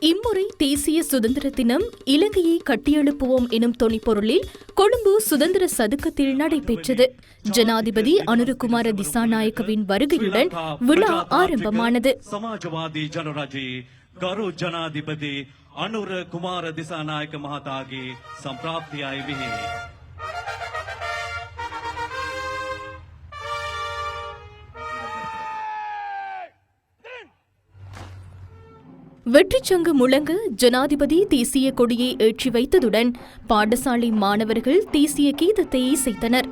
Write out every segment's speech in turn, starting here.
இம்முறை தேசிய சுதந்திர தினம் இலங்கையை கட்டியெழுப்புவோம் எனும் தொனிப்பொருளில் கொழும்பு சுதந்திர சதுக்கத்தில் நடைபெற்றது. ஜனாதிபதி அனுருகுமார திசாநாயக்கவின் வருகையுடன் விழா ஆரம்பமானது. சமாஜ்வாதி ஜனராஜி கரு ஜனாதிபதி அனுர குமார திசாநாயக்க மகதாகி சம்பிராப்தியாய் வெற்றிச்சங்கு முழங்க ஜனாதிபதி தேசிய கொடியை ஏற்றி வைத்ததுடன் பாடசாலை மாணவர்கள் தேசிய கீதத்தை இசைத்தனர்.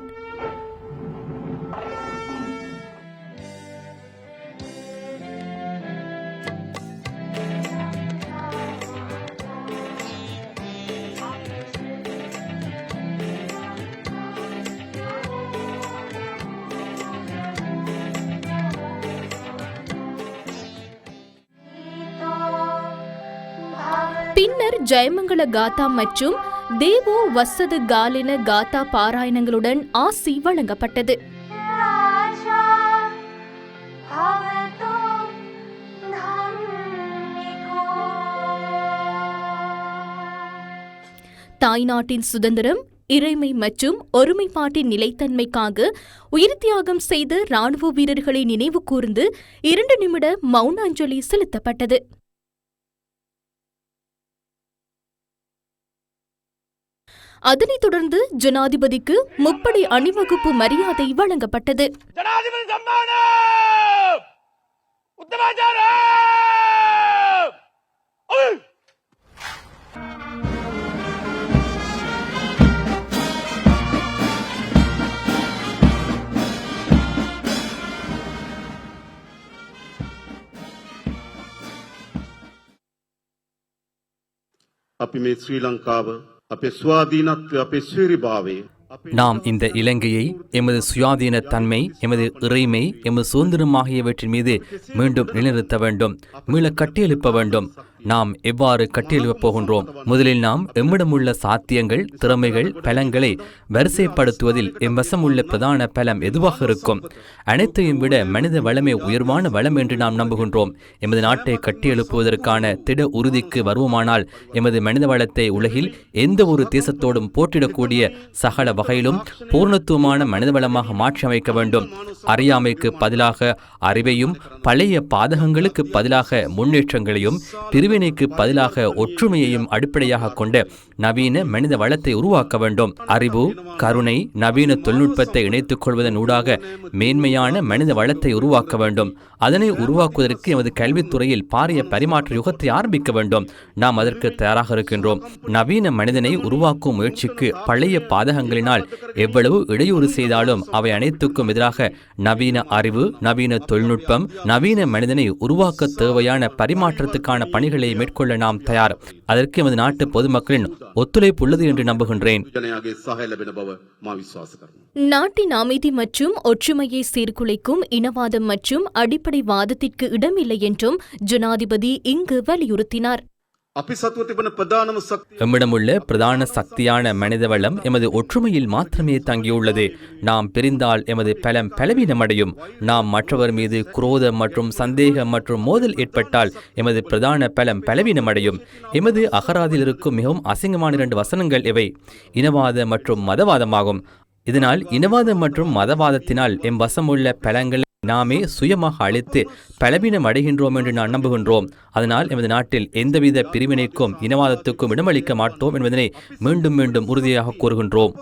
ஜெயமங்கள காத்தா மற்றும் தேவோ வசது காலின காத்தா பாராயணங்களுடன் ஆசி வழங்கப்பட்டது. தாய்நாட்டின் சுதந்திரம் இறைமை மற்றும் ஒருமைப்பாட்டின் நிலைத்தன்மைக்காக உயிர்தியாகம் செய்த ராணுவ வீரர்களை நினைவு கூர்ந்து இரண்டு நிமிட மௌன அஞ்சலி செலுத்தப்பட்டது. அதனைத் தொடர்ந்து ஜனாதிபதிக்கு முப்படை அணிவகுப்பு மரியாதை வழங்கப்பட்டது ජනාධිපති සම්මාන උත්තමාචාර ඔව්! අපි මේ ශ්‍රී ලංකාව நாம் இந்த இலங்கையை எமது சுயாதீன தன்மை எமது இறைமை எமது சுதந்திரம் ஆகியவற்றின் மீது மீண்டும் நிலைநிறுத்த வேண்டும். மீள கட்டியெழுப்ப வேண்டும். நாம் எவ்வாறு கட்டியெழுப்பப் போகின்றோம்? முதலில் நாம் எம்மிடமுள்ள சாத்தியங்கள் திறமைகள் பலங்களை வரிசைப்படுத்துவதில் எம் உள்ள பிரதான பலம் எதுவாக இருக்கும்? அனைத்தையும் விட மனித வளமே உயர்வான வளம் என்று நாம் நம்புகின்றோம். எமது நாட்டை கட்டியெழுப்புவதற்கான திட உறுதிக்கு வருவோமானால் எமது மனித வளத்தை உலகில் எந்த ஒரு தேசத்தோடும் போட்டிடக்கூடிய சகல வகையிலும் பூர்ணத்துவமான மனிதவளமாக மாற்றி அமைக்க வேண்டும். அறியாமைக்கு பதிலாக அறிவையும் பழைய பாதகங்களுக்கு பதிலாக முன்னேற்றங்களையும் பிரிவு பிரிவினைக்கு பதிலாக ஒற்றுமையையும் அடிப்படையாக கொண்ட நவீன மனித வளத்தை உருவாக்க வேண்டும். அறிவு கருணை நவீன தொழில்நுட்பத்தை இணைத்துக் கொள்வதன் ஊடாக மேன்மையான மனித வளத்தை உருவாக்க வேண்டும். அதனை உருவாக்குவதற்கு எமது கல்வித்துறையில் பாரிய பரிமாற்ற யுகத்தை ஆரம்பிக்க வேண்டும். நாம் அதற்கு தயாராக இருக்கின்றோம். நவீன மனிதனை உருவாக்கும் முயற்சிக்கு பழைய பாதகங்களினால் எவ்வளவு இடையூறு செய்தாலும் அவை அனைத்துக்கும் எதிராக நவீன அறிவு நவீன தொழில்நுட்பம் நவீன மனிதனை உருவாக்க தேவையான பரிமாற்றத்துக்கான பணிகள் முயற்சிகளை மேற்கொள்ள நாம் தயார். அதற்கு எமது நாட்டு பொதுமக்களின் ஒத்துழைப்பு உள்ளது என்று நம்புகின்றேன். நாட்டின் அமைதி மற்றும் ஒற்றுமையை சீர்குலைக்கும் இனவாதம் மற்றும் அடிப்படை வாதத்திற்கு இடமில்லை என்றும் ஜனாதிபதி இங்கு வலியுறுத்தினார். எம்மிடமுள்ள பிரதான சக்தியான மனிதவளம் எமது ஒற்றுமையில் மாத்திரமே தங்கியுள்ளது. நாம் பிரிந்தால் எமது பலம் பலவீனமடையும். நாம் மற்றவர் மீது குரோதம் மற்றும் சந்தேகம் மற்றும் மோதல் ஏற்பட்டால் எமது பிரதான பலம் பலவீனமடையும். எமது அகராதில் இருக்கும் மிகவும் அசிங்கமான இரண்டு வசனங்கள் இவை. இனவாத மற்றும் மதவாதமாகும். இதனால் இனவாதம் மற்றும் மதவாதத்தினால் எம் வசமுள்ள பலங்களை நாமே சுயமாக அழைத்து பலவீனம் அடைகின்றோம் என்று நான் நம்புகின்றோம். அதனால் எமது நாட்டில் எந்தவித பிரிவினைக்கும் இனவாதத்துக்கும் இடமளிக்க மாட்டோம் என்பதனை மீண்டும் மீண்டும் உறுதியாக கூறுகின்றோம்.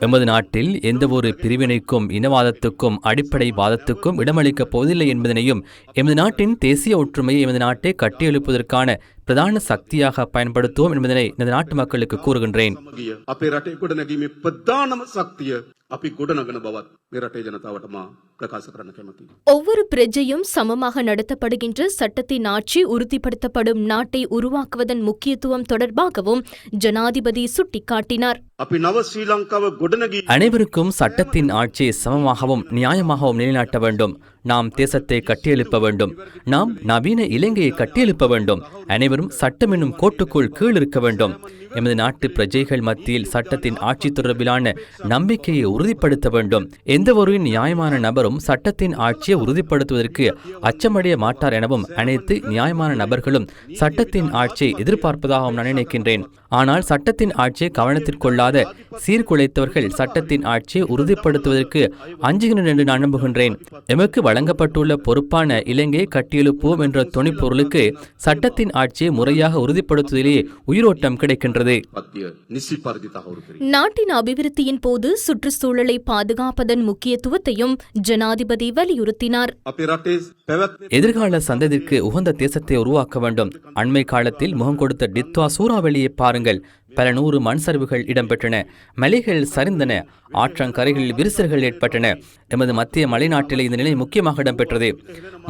எமது நாட்டில் எந்தவொரு பிரிவினைக்கும் இனவாதத்துக்கும் அடிப்படை வாதத்துக்கும் இடமளிக்கப் போவதில்லை என்பதனையும் எமது நாட்டின் தேசிய ஒற்றுமையை எமது நாட்டை கட்டியெழுப்பதற்கான பிரதான சக்தியாக பயன்படுத்துவோம் என்பதனை இந்த நாட்டு மக்களுக்கு கூறுகின்றேன் ගිය අපේ රටේ ගොඩ නැගීමේ ප්‍රධානම ශක්තිය අපි ගොඩනගන බවත් මේ රටේ ජනතාවට මා ප්‍රකාශ කරන්න කැමතියි. ஒவ்வொரு பிரஜையும் சமமாக நடத்தப்படுகின்ற சட்டத்தின் ஆட்சி உறுதிப்படுத்தப்படும் நாட்டை உருவாக்குவதன் முக்கியத்துவம் தொடர்பாகவும் ஜனாதிபதி சுட்டிக்காட்டினார் අපි නව ශ්‍රී ලංකාව ගොඩනැගී அனைவருக்கும் சட்டத்தின் ஆட்சி சமமாகவும் நியாயமாகவும் நிலைநாட்ட வேண்டும் நாம் தேசத்தை கட்டியெழுப்ப வேண்டும் நாம் நவீன இலங்கையை கட்டியெழுப்ப வேண்டும் அனைவரும் சட்டம் என்னும் கோட்டுக்குள் கீழ் இருக்க வேண்டும். எமது நாட்டு பிரஜைகள் மத்தியில் சட்டத்தின் ஆட்சி தொடர்பிலான நம்பிக்கையை உறுதிப்படுத்த வேண்டும். எந்த ஒரு நியாயமான நபரும் சட்டத்தின் ஆட்சியை உறுதிப்படுத்துவதற்கு அச்சமடைய மாட்டார் எனவும் அனைத்து நியாயமான நபர்களும் சட்டத்தின் ஆட்சியை எதிர்பார்ப்பதாகவும் நான் நினைக்கின்றேன். ஆனால் சட்டத்தின் ஆட்சியை கவனத்திற்கொள்ளாத சீர்குலைத்தவர்கள் சட்டத்தின் ஆட்சியை உறுதிப்படுத்துவதற்கு அஞ்சுகிறேன் என்று நான் நம்புகின்றேன். எமக்கு வழங்கப்பட்டுள்ள பொறுப்பான இலங்கையை கட்டியெழுப்புவோம் என்ற துணைப்பொருளுக்கு சட்டத்தின் ஆட்சியை முறையாக உறுதிப்படுத்துவதிலே உயிரோட்டம் கிடைக்கின்றது. நாட்டின் அபிவிருத்தியின் போது சுற்றுச்சூழலை பாதுகாப்பதன் முக்கியத்துவத்தையும் ஜனாதிபதி வலியுறுத்தினார். எதிர்கால சந்ததிற்கு உகந்த தேசத்தை உருவாக்க வேண்டும். அண்மை காலத்தில் முகம் கொடுத்த டித்வா சூறாவளியை பாருங்கள். பாருங்கள். பல நூறு மண் சரிவுகள் இடம்பெற்றன. மலைகள் சரிந்தன. ஆற்றங்கரைகளில் விரிசல்கள் ஏற்பட்டன. எமது மத்திய மலைநாட்டில் இந்த நிலை முக்கியமாக இடம்பெற்றது.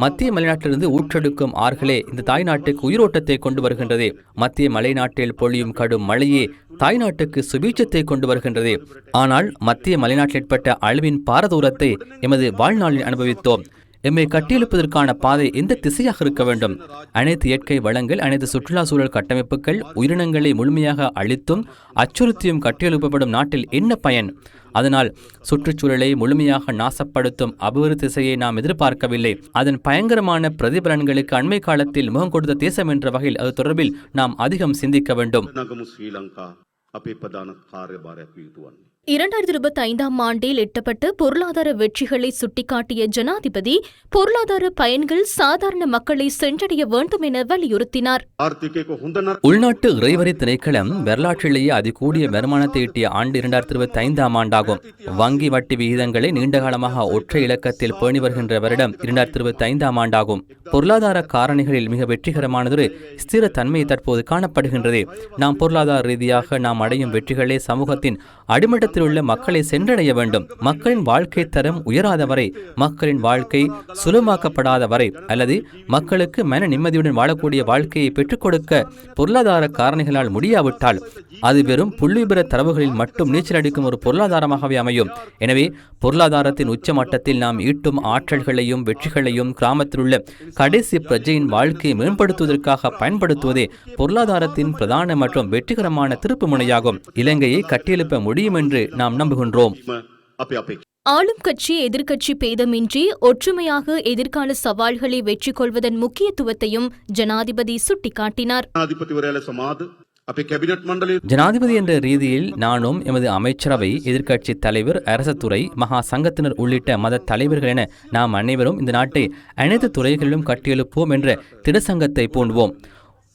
மத்திய மலைநாட்டிலிருந்து ஊற்றெடுக்கும் ஆறுகளே இந்த தாய்நாட்டுக்கு உயிரோட்டத்தை கொண்டு வருகின்றது. மத்திய மலைநாட்டில் பொழியும் கடும் மழையே தாய்நாட்டுக்கு சுபீட்சத்தை கொண்டு வருகின்றது. ஆனால் மத்திய மலைநாட்டில் ஏற்பட்ட அழிவின் பாரதூரத்தை எமது வாழ்நாளில் அனுபவித்தோம். எம்மை கட்டியெழுப்பதற்கான பாதை எந்த திசையாக இருக்க வேண்டும்? அனைத்து இயற்கை வளங்கள் அனைத்து சுற்றுலா சூழல் கட்டமைப்புகள் உயிரினங்களை முழுமையாக அழித்தும் அச்சுறுத்தியும் கட்டியெழுப்பப்படும் நாட்டில் என்ன பயன்? அதனால் சுற்றுச்சூழலை முழுமையாக நாசப்படுத்தும் அபிவிருத்தி திசையை நாம் எதிர்பார்க்கவில்லை. அதன் பயங்கரமான பிரதிபலன்களுக்கு அண்மை காலத்தில் முகம் கொடுத்த தேசம் என்ற வகையில் அது தொடர்பில் நாம் அதிகம் சிந்திக்க வேண்டும். இரண்டாயிரத்தி இருபத்தி ஐந்தாம் ஆண்டில் எட்டப்பட்ட பொருளாதார வெற்றிகளை சுட்டிக்காட்டிய ஜனாதிபதி பொருளாதார பயன்கள் சாதாரண மக்களை சென்றடைய வேண்டும் என வலியுறுத்தினார். உள்நாட்டு இறைவரி திணைக்களம் வரலாற்றிலேயே அதிகூடிய வருமானத்தை ஈட்டிய ஆண்டு இரண்டாயிரத்தி இருபத்தி ஐந்தாம் ஆண்டாகும். வங்கி வட்டி விகிதங்களை நீண்டகாலமாக ஒற்றை இலக்கத்தில் பேணி வருகின்ற வருடம் இரண்டாயிரத்தி இருபத்தி ஐந்தாம் ஆண்டாகும். பொருளாதார காரணிகளில் மிக வெற்றிகரமானதொரு ஸ்திர தன்மை தற்போது காணப்படுகின்றது. நாம் பொருளாதார ரீதியாக நாம் அடையும் வெற்றிகளே சமூகத்தின் அடிமட்டத்தில் கிராமத்தில் உள்ள மக்களை சென்றடைய வேண்டும். மக்களின் வாழ்க்கை தரம் உயராத வரை மக்களின் வாழ்க்கை சுலமாக்கப்படாத வரை அல்லது மக்களுக்கு மன நிம்மதியுடன் வாழக்கூடிய வாழ்க்கையை பெற்றுக் கொடுக்க பொருளாதார காரணிகளால் முடியாவிட்டால் அது வெறும் புள்ளிபெற தரவுகளில் மட்டும் நீச்சல் அடிக்கும் ஒரு பொருளாதாரமாகவே அமையும். எனவே பொருளாதாரத்தின் உச்சமட்டத்தில் நாம் ஈட்டும் ஆற்றல்களையும் வெற்றிகளையும் கிராமத்தில் உள்ள கடைசி பிரஜையின் வாழ்க்கையை மேம்படுத்துவதற்காக பயன்படுத்துவதே பொருளாதாரத்தின் பிரதான மற்றும் வெற்றிகரமான திருப்பு முனையாகும். இலங்கையை கட்டியெழுப்ப முடியும் என்று நாம் நம்புகின்றோம். ஆளும் கட்சி எதிர்க்கட்சி பேதமின்றி ஒற்றுமையாக எதிர்கால சவால்களை வெற்றி கொள்வதன் முக்கியத்துவத்தையும் ஜனாதிபதி சுட்டிக்காட்டினார். ஜனாதிபதி என்ற ரீதியில் நானும் எமது அமைச்சரவை எதிர்க்கட்சி தலைவர் அரசத்துறை மகா சங்கத்தினர் உள்ளிட்ட மத தலைவர்கள் என நாம் அனைவரும் இந்த நாட்டை அனைத்து துறைகளிலும் கட்டியெழுப்போம் என்ற திடசங்கத்தை பூண்டுவோம்.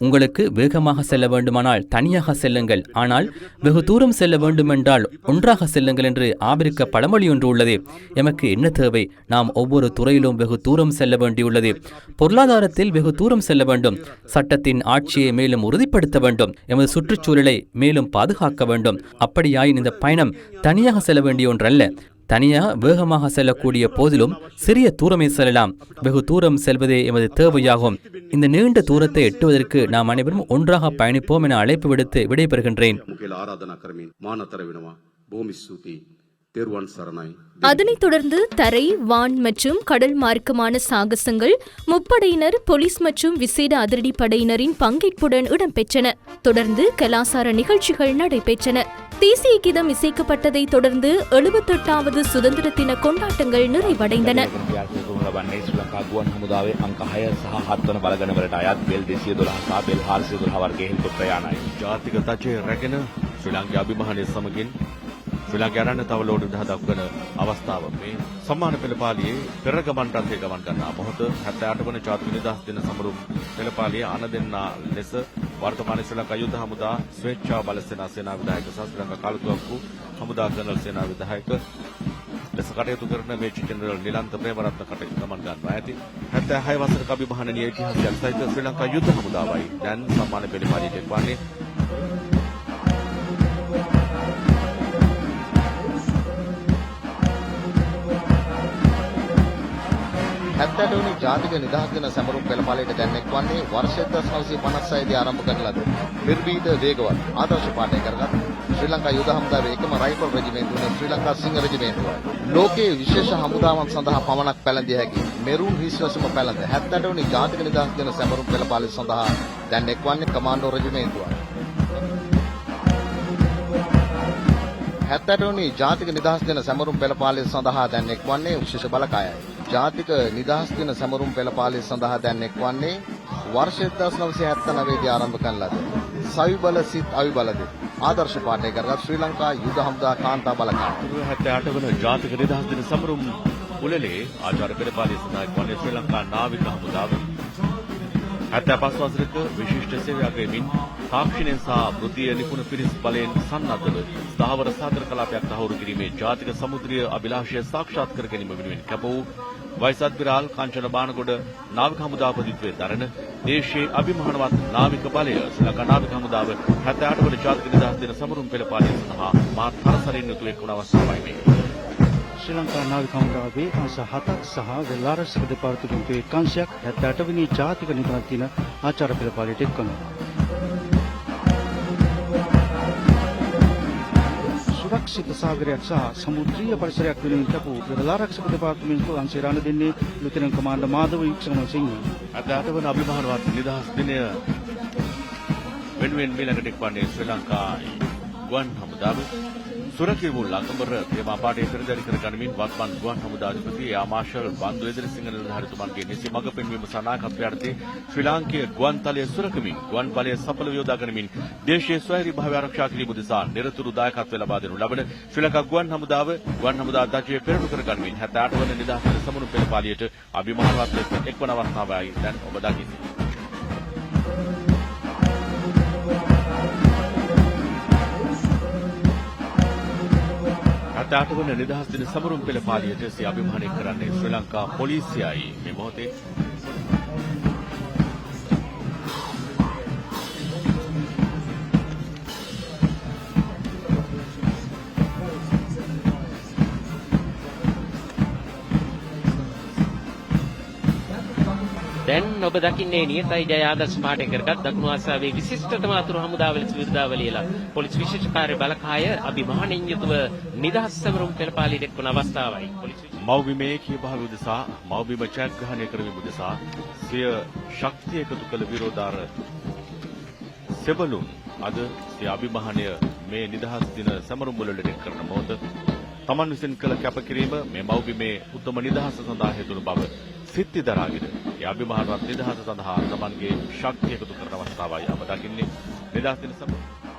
உங்களுக்கு வேகமாக செல்ல வேண்டுமானால் தனியாக செல்லுங்கள். ஆனால் வெகு தூரம் செல்ல வேண்டுமென்றால் ஒன்றாக செல்லுங்கள் என்று ஆபிரிக்க பழமொழி ஒன்று உள்ளது. எமக்கு என்ன தேவை? நாம் ஒவ்வொரு துறையிலும் வெகு தூரம் செல்ல வேண்டியுள்ளது. பொருளாதாரத்தில் வெகு தூரம் செல்ல வேண்டும். சட்டத்தின் ஆட்சியை மேலும் உறுதிப்படுத்த வேண்டும். எமது சுற்றுச்சூழலை மேலும் பாதுகாக்க வேண்டும். அப்படியாயின் இந்த பயணம் தனியாக செல்ல வேண்டிய ஒன்றல்ல. தனியாக வேகமாக செல்லக்கூடிய போதிலும் சிறிய தூரமே செல்லலாம். வெகு தூரம் செல்வதே எமது தேவையாகும். இந்த நீண்ட தூரத்தை எட்டுவதற்கு நாம் அனைவரும் ஒன்றாக பயணிப்போம் என அழைப்பு விடுத்து விடைபெறுகின்றேன். அதனைத் தொடர்ந்து தரை வான் மற்றும் கடல் மார்க்கமான சாகசங்கள் முப்படையினர் போலீஸ் மற்றும் விசேட அதிரடி படையினரின் பங்கேற்புடன் இடம்பெற்றன. தொடர்ந்து கலாசார நிகழ்ச்சிகள் நடைபெற்றன. தேசிய கீதம் இசைக்கப்பட்டதைத் தொடர்ந்து எழுபத்தெட்டாவது சுதந்திர தின கொண்டாட்டங்கள் நிறைவடைந்தன යාතුතුම ලබන්නේ ශ්‍රී ලංකා ගුවන් හමුදාවේ අංක 6 සහ 7 වන බලගණවලට අයත් බෙල් 212 සහ බෙල් 412 වර්ගයේ හෙලිකොප්ටර් යානයි. ජාතික තජය රැගෙන ශ්‍රී ලංකා අභිමානය සමගින් ශ්‍රී ලංකා යනන්න තව ලෝඩ දහ දක්වන අවස්ථාව. මේ සම්මාන පෙළපාලියේ පෙර ගමන් රථය ගමන් කරනා මොහොත 78 වන ජාතික නිදහස් දින සමරුම් පෙළපාලිය අන දෙන්නා ලෙස වර්තමාන ශ්‍රී ලංකා යුද හමුදා ස්වේච්ඡා බල සේනා සේනා විධායක සහ ශ්‍රී ලංකා කාලතුවක්කු හමුදා කර්නල් සේනා විධායක ලෙස කටයුතු කරන මේජර් ජෙනරල් නිලන්ත ප්‍රේමරත්න කටයුතු ගමන් ගන්නවා ඇති. 76 වසරක අභිමානනීය ඉතිහාසයක් සහිත ශ්‍රී ලංකා යුද හමුදාවයි දැන් සම්මාන පෙළපාලියට එක්වන්නේ. හැත්තටවනි ජාතික නිදහස් දින සැමරුම් පෙළපාලයට දැන් එක්වන්නේ වර්ෂ 1956 දී ආරම්භ කරන ලද නිර්භීත වේගවත් ආදර්ශ පාඨය කරගත් ශ්‍රී ලංකා යුද හමුදාවේ එකම රයිෆල් රෙජිමේන්තුව වන ශ්‍රී ලංකා සිංහ රෙජිමේන්තුවයි. ලෝකයේ විශේෂ හමුදාවන් සඳහා පමණක් පැළඳිය හැකි මෙරුන් හිස්වසම පැළඳ 70 වනි ජාතික නිදහස් දින සැමරුම් පෙළපාලය සඳහා දැන් එක්වන්නේ කමාන්ඩෝ රෙජිමේන්තුවයි. 70 වනි ජාතික නිදහස් දින සැමරුම් පෙළපාලය සඳහා දැන් එක්වන්නේ විශේෂ බලකායයි. ජාතික නිදහස් දින සැමරුම් පෙළපාලය සඳහා දැන් එක්වන්නේ වර්ෂ 1979 දී ආරම්භ කරන ලද සවිබල සිත් අවිබලද ආදර්ශ පාඨය කරගත් ශ්‍රී ලංකා යුද හමුදා කාන්තා බලකාය. හැත්තෑ අට වන ජාතික නිදහස් දින සමරුම් උළෙලේ ආචාර්ය පෙරපාලිය සඳහා එක්වන්නේ ශ්‍රී ලංකා නාවික හමුදාව. හැත්තෑ පස් වසරක විශිෂ්ට සේවයක් ගෙමින් තාක්ෂණයෙන් සහ වෘත්තීය නිපුණ පිරිස් බලයෙන් සන්නද්ධව ස්ථාවර සාගර කලාපයක් තහවුරු කිරීමේ ජාතික සමුද්‍රීය අභිලාෂය සාක්ෂාත් කර ගැනීම වෙනුවෙන් කැප වූ වයිසත් විරාල් කාංචන බානගොඩ නාවික හමුදාපතිත්වයේ දරන දේශීය අභිමානවත් නාවික බලය ශ්‍රී ලංකා නාවික හමුදාව 78 වන ජාතික නිදහස් දින සමරුම් පෙළපාලිය සඳහා මා තරසරින් යුතු එක් වන අවස්ථාවයි මේ. ශ්‍රී ලංකා නාවිකාංගාවේ අංශ 7ක් සහ වෙලාරස් හද පාර්ලිමේන්තුවේ කාංශයක් 78 වෙනි ජාතික නිදන්තින ආචාර පෙළපාලියට එක්වනවා. සුරක්ෂිත සාගරයක් සහ සමුද්‍රීය පරිසරයක් වෙනුවෙන් ලැබූ වෙලාරක්ෂක දෙපාර්තමේන්තුව අංශය රණ දෙන්නේ ලුතිරන් කමාන්ඩර් මාධව වික්ෂමන සිංහ. අද 8 වන අභිමාන වාර්තා නිදහස් දිනය වෙනුවෙන් මේ ළඟට එක්වන්නේ ශ්‍රී ලංකා ගුවන් හමුදාව සුරකිවු ලංකමර තේමා පාඩේ පෙරදරි කර ගනිමින් වත්මන් ගුවන් හමුදාධිපති එයා මාර්ෂල් බන්දු එදිරිසිංහ නිලධාරිතුමන්ගේ නිසි මඟ පෙන්වීම සහ නායකත්වයට ශ්‍රී ලාංකීය ගුවන් තලය සුරකමින් ගුවන් බලය සඵලව යොදා ගනිමින් දේශීය ස්වෛරී භාවය ආරක්ෂා කිරීම උදෙසා නිරතුරු දායකත්වය ලබා දෙනු ලබන ශ්‍රී ලංකා ගුවන් හමුදාව ගුවන් හමුදා අධ්‍යක්ෂය පෙරළු කර ගනිමින් 78 වන නිදහස් දින සමුණු පෙළපාලියට අභිමානවත් ලෙස එක්වන අවස්ථාවයි දැන් ඔබ දකින්නේ. අට වන නිදහස් දින සමරුම් පෙළ පාලියට සිය අභිමානය කරන්නේ ශ්‍රී ලංකා පොලිසියයි. මේ මොහොතේ දැන් ඔබ දකින්නේ නියතයි ජය ආදර්ශ පාඨය කරගත් දකුණු ආසියාවේ විශිෂ්ටතම අතුරු හමුදාව ලෙස විරුදාවලියලා පොලිස් විශේෂ කාර්ය බලකාය අභිමාණයෙන් යුතුව නිදහස් සමරුම් පෙළපාලියට එක්වන අවස්ථාවයි. පොලිස් විශේෂ මව්බිමේ කියබහල උදෙසා මව්බිම ජයග්‍රහණය කරවීම උදෙසා සිය ශක්තිය එකතු කළ විරෝධාර සෙබළුන් අද සිය අභිමානය මේ නිදහස් දින සමරුම් වලට එක් කරන මොහොත තමන් විසින් කළ කැපකිරීම මේ මව්බිමේ උත්තම නිදහස සඳහා හේතුණු බව සිත්ති දරාගෙන ඒ අභිමානවත් නිදහස සඳහා තමන්ගේ ශක්තිය එකතු කරන අවස්ථාවයි අප දකින්නේ. නිදහස් දින සමරුම්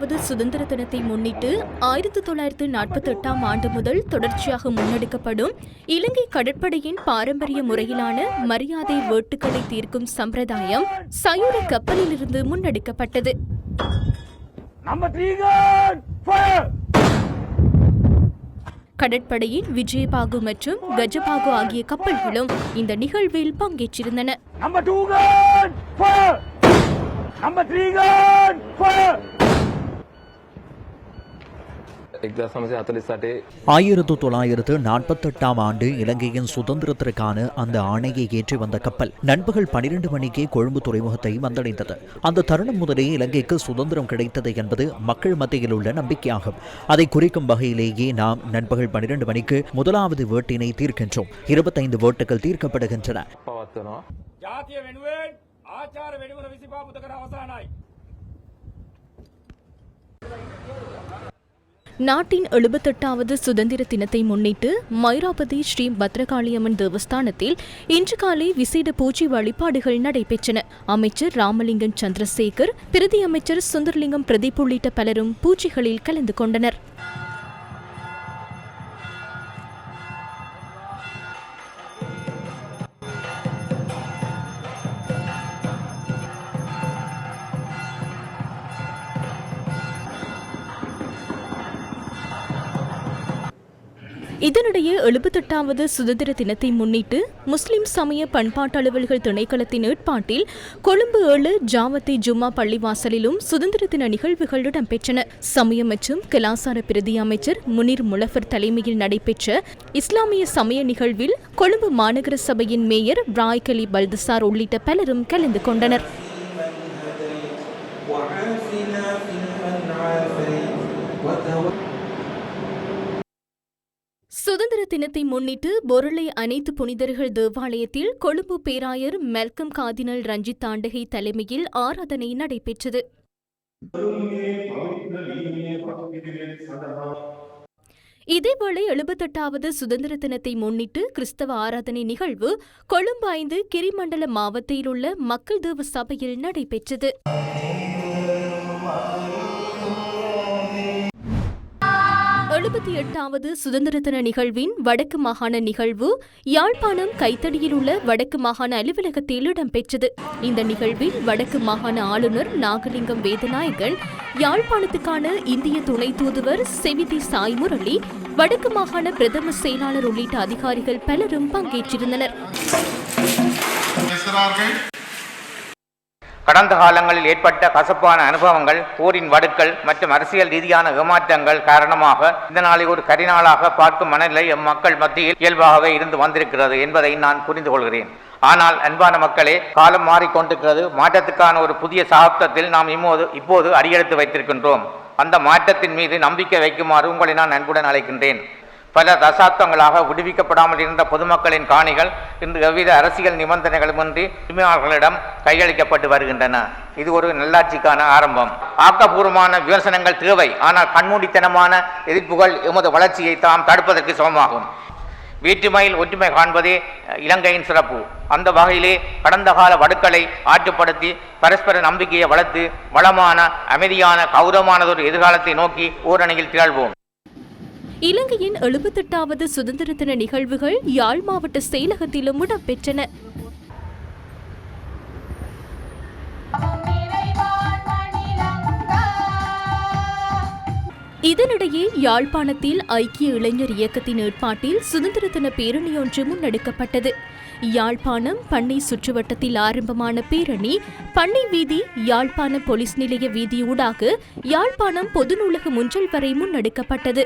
எழுபத்தெட்டாவது சுதந்திர தினத்தை முன்னிட்டு ஆயிரத்தி தொள்ளாயிரத்து நாற்பத்தி எட்டாம் ஆண்டு முதல் தொடர்ச்சியாக முன்னெடுக்கப்படும் இலங்கை கடற்படையின் பாரம்பரிய முறையிலான மரியாதை வேட்டுக்களை தீர்க்கும் சம்பிரதாயம் சயூர கப்பலிலிருந்து முன்னெடுக்கப்பட்டது! கடற்படையின் விஜயபாகு மற்றும் கஜபாகு ஆகிய கப்பல்களும் இந்த நிகழ்வில் பங்கேற்றிருந்தன Number two gun! Fire! Number three gun! Fire! ஆயிரத்து தொள்ளாயிரத்து நாற்பத்தெட்டாம் ஆண்டு இலங்கையின் சுதந்திரத்திற்கான அந்த ஆணையை ஏற்றி வந்த கப்பல் நண்பகல் பனிரெண்டு மணிக்கே கொழும்பு துறைமுகத்தை வந்தடைந்தது. அந்த தருணம் முதலே இலங்கைக்கு சுதந்திரம் கிடைத்தது என்பது மக்கள் மத்தியில் உள்ள நம்பிக்கையாகும். அதை குறிக்கும் வகையிலேயே நாம் நண்பகல் பனிரெண்டு மணிக்கு முதலாவது வேட்டினை தீர்க்கின்றோம். இருபத்தைந்து வேட்டுகள் தீர்க்கப்படுகின்றன. நாட்டின் எழுபத்தெட்டாவது சுதந்திர தினத்தை முன்னிட்டு மைராபதி ஸ்ரீ பத்ரகாளியம்மன் தேவஸ்தானத்தில் இன்று காலை விசேட பூஜை வழிபாடுகள் நடைபெற்றன. அமைச்சர் ராமலிங்கம் சந்திரசேகர் பிரதி அமைச்சர் சுந்தர்லிங்கம் பிரதீப் உள்ளிட்ட பலரும் பூஜைகளில் கலந்து கொண்டனர். இதனிடையே எழுபத்தெட்டாவது சுதந்திர தினத்தை முன்னிட்டு முஸ்லிம் சமய பண்பாட்டு அலுவல்கள் திணைக்களத்தின் ஏற்பாட்டில் கொழும்பு ஏழு ஜாவத்தி ஜும்மா பள்ளிவாசலிலும் சுதந்திர தின நிகழ்வுகள் இடம்பெற்றன. சமய மற்றும் கலாசார பிரதி அமைச்சர் முனிர் முலஃபர் தலைமையில் நடைபெற்ற இஸ்லாமிய சமய நிகழ்வில் கொழும்பு மாநகர சபையின் மேயர் ராய்கலி பல்தசார் உள்ளிட்ட பலரும் கலந்து கொண்டனர். சுதந்திர தினத்தை முன்னிட்டு பொருளை அனைத்து புனிதர்கள் தேவாலயத்தில் கொழும்பு பேராயர் மெல்கம் காதினல் ரஞ்சித் தாண்டகை தலைமையில் ஆராதனை நடைபெற்றது. இதேவேளை எழுபத்தெட்டாவது சுதந்திர தினத்தை முன்னிட்டு கிறிஸ்தவ ஆராதனை நிகழ்வு கொழும்பு ஐந்து கிரிமண்டல மாவட்டத்தில் உள்ள மக்கள் தேவ சபையில் நடைபெற்றது. எழுபத்தி எட்டாவது சுதந்திர தின நிகழ்வின் வடக்கு மாகாண நிகழ்வு யாழ்ப்பாணம் கைத்தடியில் உள்ள வடக்கு மாகாண அலுவலகத்தில் இடம்பெற்றது. இந்த நிகழ்வில் வடக்கு மாகாண ஆளுநர் நாகலிங்கம் வேதநாயகன் யாழ்ப்பாணத்துக்கான இந்திய துணை தூதுவர் செவிதி சாய் முரளி வடக்கு மாகாண பிரதம செயலாளர் உள்ளிட்ட அதிகாரிகள் பலரும் பங்கேற்றிருந்தனர். கடந்த காலங்களில் ஏற்பட்ட கசப்பான அனுபவங்கள் போரின் வடுக்கள் மற்றும் அரசியல் ரீதியான ஏமாற்றங்கள் காரணமாக இந்த நாளை ஒரு கரிநாளாக பார்க்கும் மனநிலை எம் மக்கள் மத்தியில் இயல்பாகவே இருந்து வந்திருக்கிறது என்பதை நான் புரிந்து கொள்கிறேன். ஆனால் அன்பான மக்களே காலம் மாறிக்கொண்டிருக்கிறது. மாற்றத்துக்கான ஒரு புதிய சகாப்தத்தில் நாம் இப்போது இப்போது அடியெடுத்து வைத்திருக்கின்றோம். அந்த மாற்றத்தின் மீது நம்பிக்கை வைக்குமாறு உங்களை நான் அன்புடன் அழைக்கின்றேன். பல தசாப்தங்களாக விடுவிக்கப்படாமல் இருந்த பொதுமக்களின் காணிகள் இன்று எவ்வித அரசியல் நிபந்தனைகளுமின்றி உரிமையாளர்களிடம் கையளிக்கப்பட்டு வருகின்றன. இது ஒரு நல்லாட்சிக்கான ஆரம்பம். ஆக்கப்பூர்வமான விமர்சனங்கள் தேவை. ஆனால் கண்மூடித்தனமான எதிர்ப்புகள் எமது வளர்ச்சியை தாம் தடுப்பதற்கு சமமாகும். வேற்றுமையில் ஒற்றுமை காண்பதே இலங்கையின் சிறப்பு. அந்த வகையிலே கடந்த கால வடுக்களை ஆற்றுப்படுத்தி பரஸ்பர நம்பிக்கையை வளர்த்து வளமான அமைதியான கௌரவமானதொரு எதிர்காலத்தை நோக்கி ஓரணியில் திகழ்வோம். இலங்கையின் எழுபத்தெட்டாவது சுதந்திர தின நிகழ்வுகள் யாழ் மாவட்ட செயலகத்திலும் இடம்பெற்றன. இதனிடையே யாழ்ப்பாணத்தில் ஐக்கிய இளைஞர் இயக்கத்தின் ஏற்பாட்டில் சுதந்திர தின பேரணியொன்று முன்னெடுக்கப்பட்டது. யாழ்ப்பாணம் பண்ணை சுற்றுவட்டத்தில் ஆரம்பமான பேரணி பண்ணை வீதி யாழ்ப்பாணம் போலீஸ் நிலைய வீதியூடாக யாழ்ப்பாணம் பொது நூலக முன்றல் வரை முன்னெடுக்கப்பட்டது.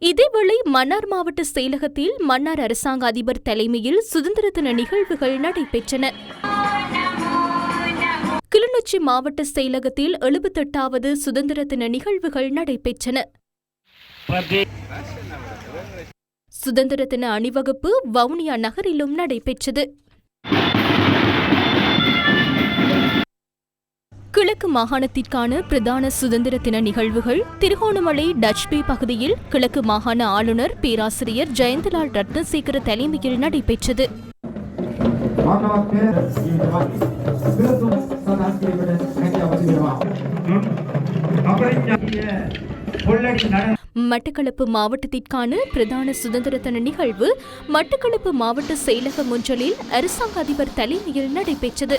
இதேவேளை மன்னார் மாவட்ட செயலகத்தில் மன்னார் அரசாங்க அதிபர் தலைமையில் சுதந்திர தின நிகழ்வுகள் நடைபெற்றன. கிளிநொச்சி மாவட்ட செயலகத்தில் எழுபத்தெட்டாவது சுதந்திர தின நிகழ்வுகள் நடைபெற்றன. சுதந்திர தின அணிவகுப்பு வவுனியா நகரிலும் நடைபெற்றது. கிழக்கு மாகாணத்திற்கான பிரதான சுதந்திர தின நிகழ்வுகள் திருகோணமலை டச்பே பகுதியில் கிழக்கு மாகாண ஆளுநர் பேராசிரியர் ஜெயந்தலால் ரத்னசேகர தலைமையில் நடைபெற்றது. மட்டக்களப்பு மாவட்டத்திற்கான பிரதான சுதந்திர தின நிகழ்வு மட்டக்களப்பு மாவட்ட செயலகம் ஒன்றலில் அரசாங்க அதிபர் தலைமையில் நடைபெற்றது.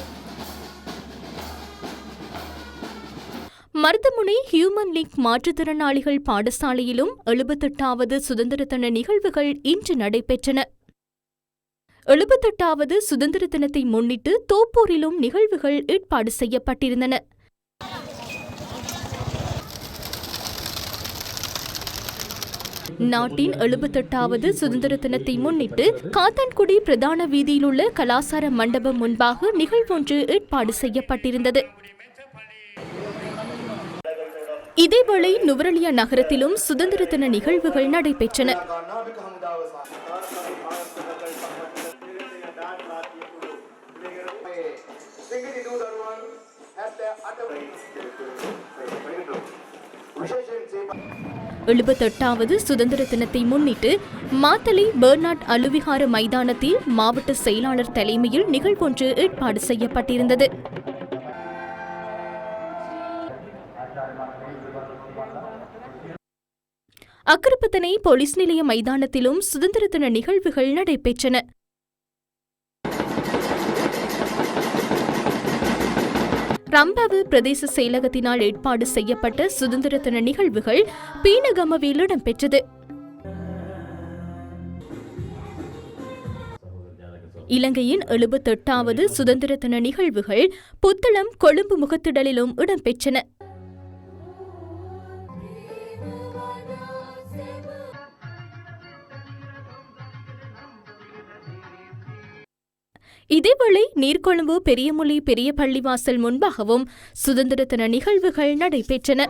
மருதமுனை ஹியூமன் லீக் மாற்றுத்திறனாளிகள் பாடசாலையிலும் எழுபத்தெட்டாவது சுதந்திர தின நிகழ்வுகள் இன்று நடைபெற்றன. எழுபத்தெட்டாவது சுதந்திர தினத்தை முன்னிட்டு தோப்பூரிலும் நிகழ்வுகள் ஏற்பாடு செய்யப்பட்டிருந்தன. நாட்டின் எழுபத்தெட்டாவது சுதந்திர தினத்தை முன்னிட்டு காத்தான்குடி பிரதான வீதியிலுள்ள கலாசார மண்டபம் முன்பாக நிகழ்வொன்று ஏற்பாடு செய்யப்பட்டிருந்தது. இதேவேளை நுவரலியா நகரத்திலும் சுதந்திர தின நிகழ்வுகள் நடைபெற்றன. எழுபத்தெட்டாவது சுதந்திர தினத்தை முன்னிட்டு மாத்தளை பெர்னாட் அலுவிகார மைதானத்தில் மாவட்ட செயலாளர் தலைமையில் நிகழ்வொன்று ஏற்பாடு செய்யப்பட்டிருந்தது. அக்கரப்பத்தனை போலீஸ் நிலைய மைதானத்திலும் சுதந்திர தின நிகழ்வுகள் நடைபெற்றன. ரம்பாவு பிரதேச செயலகத்தினால் ஏற்பாடு செய்யப்பட்ட சுதந்திர தின நிகழ்வுகள் பீனகமவில் இடம்பெற்றது. இலங்கையின் எழுபத்தெட்டாவது சுதந்திர தின நிகழ்வுகள் புத்தளம் கொழும்பு முகத்திடலிலும் இடம்பெற்றன. இதேவேளை நீர்கொழும்பு பெரியமொழி பெரிய பள்ளிவாசல் முன்பாகவும் சுதந்திர தின நிகழ்வுகள் நடைபெற்றன.